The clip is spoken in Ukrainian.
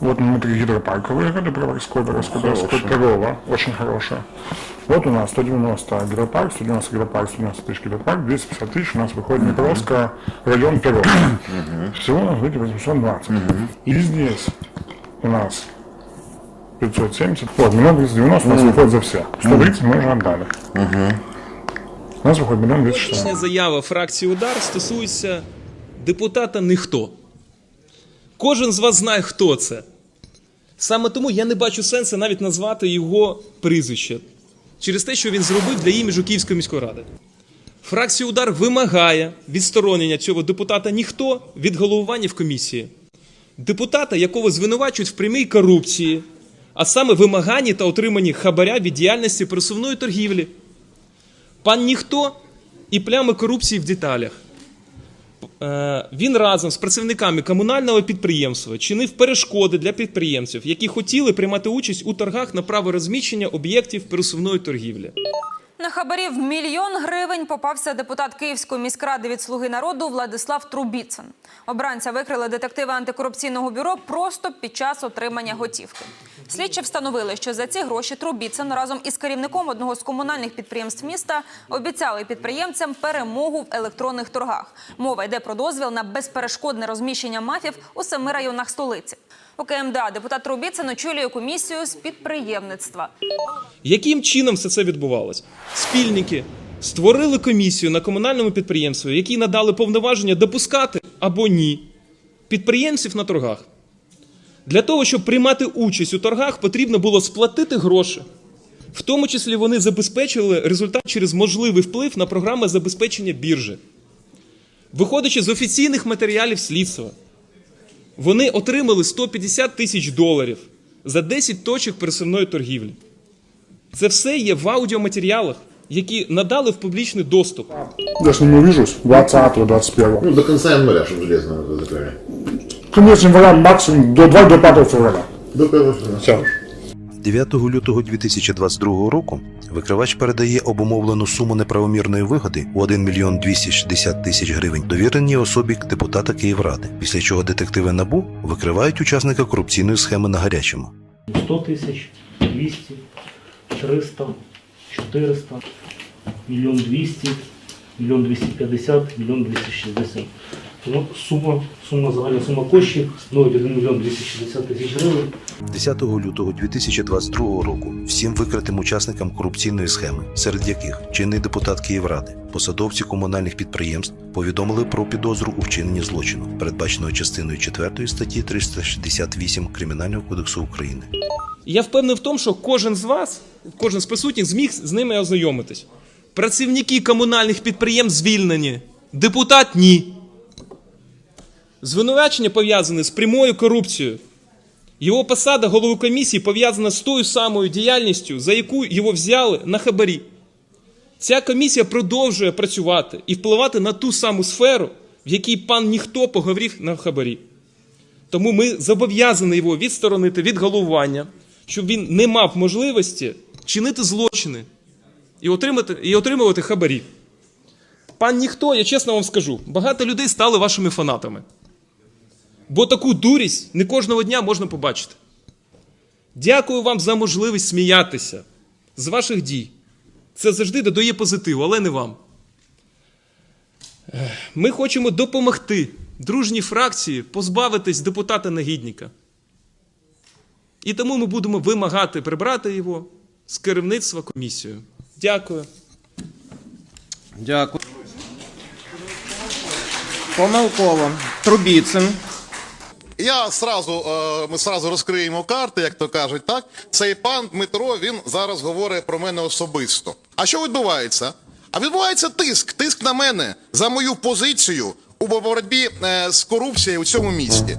Вот мы гидропарк выиграли, Броварского, Броварского, Броварского, Перова, очень хорошая. Вот у нас 190 гидропарк, 190 гидропарк, 190 тысяч гидропарк, 250 тысяч у нас выходит Днепровска, район Перова. Всего у нас выйдет 820. И здесь у нас 570, вот, миллион 290 у нас выходит за все. 130 мы уже отдали. У нас выходит миллион 260. Сьогоднішня заява фракції Удар стосується депутата ніхто. Кожен з вас знає, хто це. Саме тому я не бачу сенсу навіть назвати його прізвище через те, що він зробив для іміджу Київської міської ради. Фракція Удар вимагає відсторонення цього депутата ніхто від головування в комісії. Депутата, якого звинувачують в прямій корупції, а саме вимаганні та отриманні хабаря від діяльності пересувної торгівлі. Пан ніхто і плями корупції в деталях. Е, Він разом з працівниками комунального підприємства чинив перешкоди для підприємців, які хотіли приймати участь у торгах на право розміщення об'єктів пересувної торгівлі. На хабарі в мільйон гривень попався депутат Київської міськради від Слуги народу Владислав Трубіцин. Обранця викрили детективи антикорупційного бюро просто під час отримання готівки. Слідчі встановили, що за ці гроші Трубіцин разом із керівником одного з комунальних підприємств міста обіцяли підприємцям перемогу в електронних торгах. Мова йде про дозвіл на безперешкодне розміщення мафів у семи районах столиці. У КМДА депутат Трубіцин очолює комісію з підприємництва. Яким чином все це відбувалось? Спільники створили комісію на комунальному підприємстві, які надали повноваження допускати або ні підприємців на торгах. Для того, щоб приймати участь у торгах, потрібно було сплатити гроші. В тому числі вони забезпечили результат через можливий вплив на програми забезпечення біржі. Виходячи з офіційних матеріалів слідства, вони отримали 150 тисяч доларів за 10 точок пересувної торгівлі. Це все є в аудіоматеріалах, які надали в публічний доступ. Я с ним увижусь 20-21. Ну, до конца января, чтобы железно закрыли. Конец января максимум до 2 до 5 февраля. До первого. Все. 9 лютого 2022 року викривач передає обумовлену суму неправомірної вигоди у 1 мільйон 260 тисяч гривень довіреній особі депутата Київради, після чого детективи НАБУ викривають учасника корупційної схеми на гарячому. 100 тисяч, 200, 300, 400, мільйон 200, мільйон 250, мільйон 260. Ну, сума, сума, загальна сума коштів становить 1 мільйон 260 тисяч гривень. 10 лютого 2022 року всім викритим учасникам корупційної схеми, серед яких чинний депутат Київради, посадовці комунальних підприємств повідомили про підозру у вчиненні злочину, передбаченого частиною 4 статті 368 Кримінального кодексу України. Я впевнений в тому, що кожен з вас, кожен з присутніх зміг з ними ознайомитись. Працівники комунальних підприємств звільнені, депутат ні. Звинувачення пов'язане з прямою корупцією. Його посада голови комісії пов'язана з тою самою діяльністю, за яку його взяли на хабарі. Ця комісія продовжує працювати і впливати на ту саму сферу, в якій пан ніхто поговорив на хабарі. Тому ми зобов'язані його відсторонити від головування, щоб він не мав можливості чинити злочини і отримати, і отримувати хабарі. Пан ніхто, я чесно вам скажу, багато людей стали вашими фанатами. Бо таку дурість не кожного дня можна побачити. Дякую вам за можливість сміятися з ваших дій. Це завжди додає позитиву, але не вам. Ми хочемо допомогти дружній фракції позбавитись депутата негідника. І тому ми будемо вимагати прибрати його з керівництва комісією. Дякую. Дякую. Помилково. Трубіцин. Я сразу, е, ми сразу розкриємо карти, як то кажуть, так? Цей пан Дмитро, він зараз говорить про мене особисто. А що відбувається? А відбувається тиск, тиск на мене за мою позицію у боротьбі е, з корупцією у цьому місті.